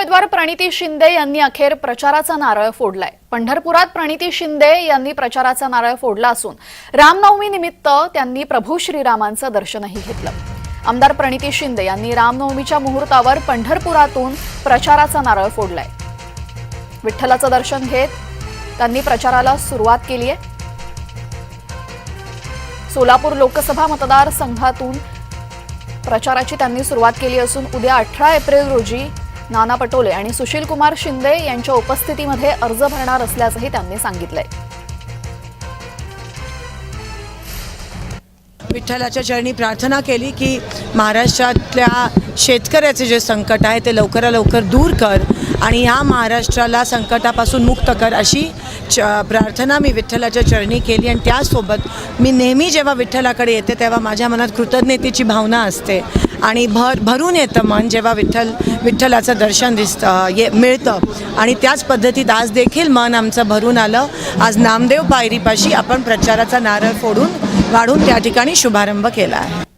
उमेदवार प्रणिती शिंदे यांनी अखेर प्रचाराचा नारळ फोडलाय. पंढरपुरात प्रणिती शिंदे यांनी प्रचाराचा नारळ फोडला असून रामनवमी निमित्त त्यांनी प्रभू श्रीरामांचं दर्शनही घेतलं. आमदार प्रणिती शिंदे यांनी रामनवमीच्या मुहूर्तावर पंढरपुरातून प्रचाराचा नारळ फोडलाय. विठ्ठलाचं दर्शन घेत त्यांनी प्रचाराला सुरुवात केली आहे. सोलापूर लोकसभा मतदारसंघातून प्रचाराची त्यांनी सुरुवात केली असून उद्या अठरा एप्रिल रोजी नाना पटोले आणि सुशील कुमार शिंदे यांच्या उपस्थितीमध्ये अर्ज भरणार असल्याचंही त्यांनी सांगितलंय. विठ्ठलाच्या चरणी प्रार्थना केली की महाराष्ट्रातल्या शेतकऱ्याचे जे संकट आहे ते लवकरात लवकर दूर कर आणि ह्या महाराष्ट्राला संकटापासून मुक्त कर अशी च प्रार्थना मी विठ्ठलाच्या चरणी केली आणि त्यासोबत मी नेहमी जेव्हा विठ्ठलाकडे येते तेव्हा माझ्या मनात कृतज्ञतेची भावना असते आणि भर भरून येतं मन जेव्हा विठ्ठल विठ्ठलाचं दर्शन दिसतं ये मिळतं. आणि त्याच पद्धतीत आज देखील मन आमचं भरून आलं. आज नामदेव पायरीपाशी आपण प्रचाराचा नारळ फोडून वाढून त्या ठिकाणी शुभारंभ केला आहे.